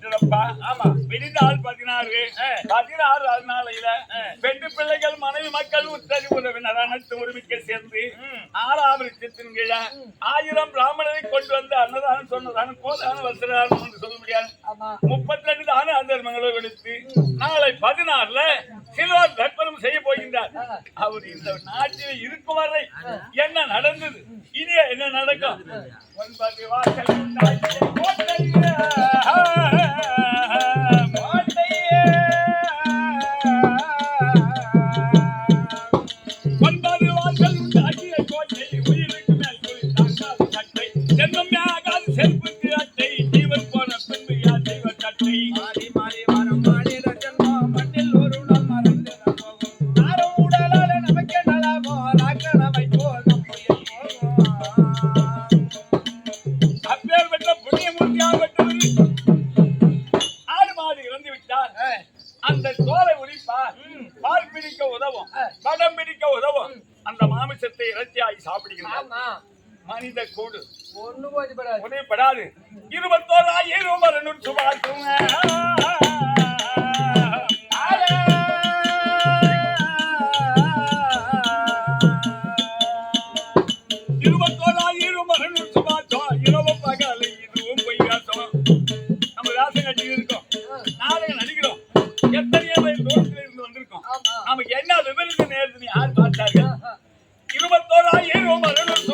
விட்டதப்பா ஆமா விடிந்தால் பதினாறு. பதினாறு நாளையில பெண்டு பிள்ளைகள் மனைவி மக்கள் உத்தரி உறவினர் அனைத்து உரிமைக்கு சேர்ந்து ஆறாவது சித்தின் கீழே ஆயிரம் பிராமணரை கொண்டு வந்து அன்னதானம் சொன்னதான போதான வசதானம் என்று சொல்ல முடியாது. முப்பத்தி ரெண்டு தான அந்தர்மங்களை எடுத்து நாளை பதினாறுல சிலோர் தர்ப்பணம் செய்ய போகின்றார். அவர் இந்த நாட்டில் இருக்கும் வரை என்ன நடந்தது? இனி என்ன நடக்கும்? ஒன்பது வாசல் ஆடு மாடு இறந்து விட்டார் அந்த தோலை உரிப்பார் பால் பிடிக்க உதவும் படம் பிடிக்க உதவும். அந்த மாமிசத்தை இறைச்சியாகி சாப்பிடுகிறார் மனித கூடு. ஒண்ணு உதவிப்படாது இருபத்தோராயிரம் வரணும் சுபாசுங்க எத்தனையோ தூரத்துல இருந்து வந்திருக்கோம். நமக்கு என்ன விபரீத நேரத்தில் யார் பார்த்தார்கள்? இருபத்தோராயிரம் வரணும்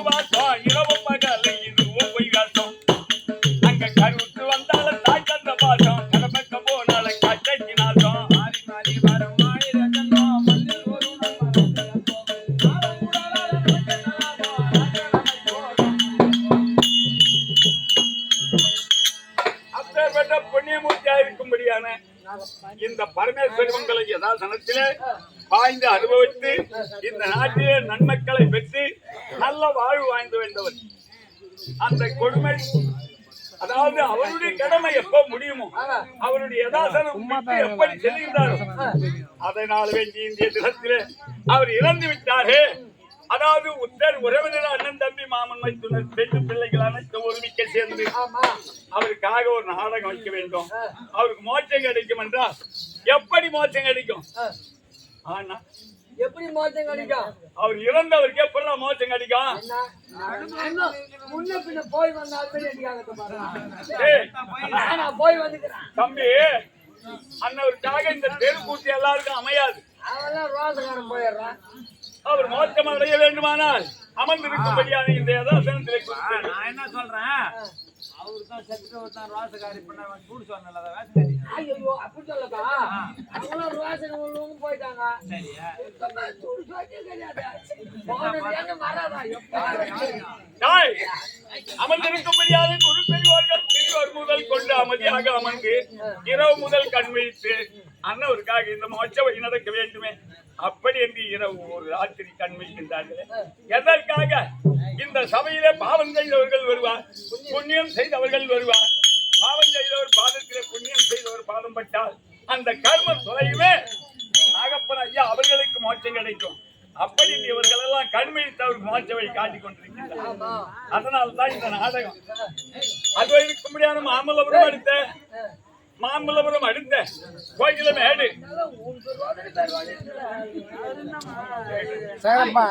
இந்த பரமேஸ்வரி மங்கள யதாசனத்திலே பாய்ந்து அனுபவித்து இந்த நாட்டிலே நன்மக்களை பெற்று நல்ல வாழ்வு வாய்ந்து வேண்டவர் அந்த கொடுமை அதாவது அவருடைய கடமை எப்ப முடியுமோ அவருடைய யதாசனம் எப்படி செல்கின்றாரோ அதனால் வேண்டி இந்திய தினத்திலே அவர் இறந்து விட்டாரே. அதாவது உத்தர் உறவினர் அண்ணன் தம்பி மாமன் மைத்துனர் பெண் பிள்ளைகள் அனைத்து ஒருமிக்க சேர்ந்து அவருக்காக ஒரு நாடகம் வைக்க வேண்டும். அவருக்கு மோட்சம் கிடைக்கும் என்றால் எப்படி மோட்சம் கிடைக்கும்? ஆனா எப்படி மோசம் கிடைக்கும்? அவர் இறந்தவருக்கு எப்படி மோட்சம் கிடைக்கும்? முன்ன பின்ன போய் நான் போய் வந்துக்கிறேன். தம்பி அண்ணவருக்காக இந்த தெருக்கூட்டி எல்லாருக்கும் அமையாது. அவெல்லாம் ரோசக்காரன் போயிடுறான். அவர் மோட்சம் அடைய வேண்டுமானால் அமர்ந்திருக்கும்படியான இந்த யதாசனத்திலே நான் என்ன சொல்றேன்? அவரு தான் செத்து ஒருத்தன் ரோசக்காரி பண்ண கூடு சொன்னல அதை வேஷம் கட்டிங்க ஐயோ அப்படி சொல்லப்பா அவங்களாம் ரோசனை உள்ளவங்க போயிட்டாங்க. சரியா தூள் சொல்லி கிடையாது. போனது எங்க வராதா? எப்ப தாய் அமர்ந்திருக்கும்படியான குரு பெரியவர்கள் பெரியவர் முதல் கொண்டு அமைதியாக அமர்ந்து இரவு முதல் கண் விழித்து அண்ணவருக்காக இந்த மோட்சவை நடக்க வேண்டுமே. அப்படி என்று இரவு ஒரு ராத்திரி கண் வைக்கின்றார்கள் எதற்காக? இந்த சபையிலே பாவம் செய்தவர்கள் வருவார். புண்ணியம் செய்தவர்கள் வருவார். பாவம் செய்தவர் பாதத்திலே புண்ணியம் செய்தவர் பாதம் பட்டால் அந்த கர்ம தொலைவே நாகப்பன் ஐயா அவர்களுக்கு மோட்சம் கிடைக்கும். அப்படி இவர்கள் எல்லாம் கண்மிழித்தவருக்கு மோட்சவை காட்டிக் கொண்டிருக்கின்றனர் ஆமா. அதனால தான் இந்த நாடகம். அது இருக்க முடியாத மாமல்லபுரம் அடுத்த. மாமல்லபுரம் அடுத்த. கோயில மேடு. உங்க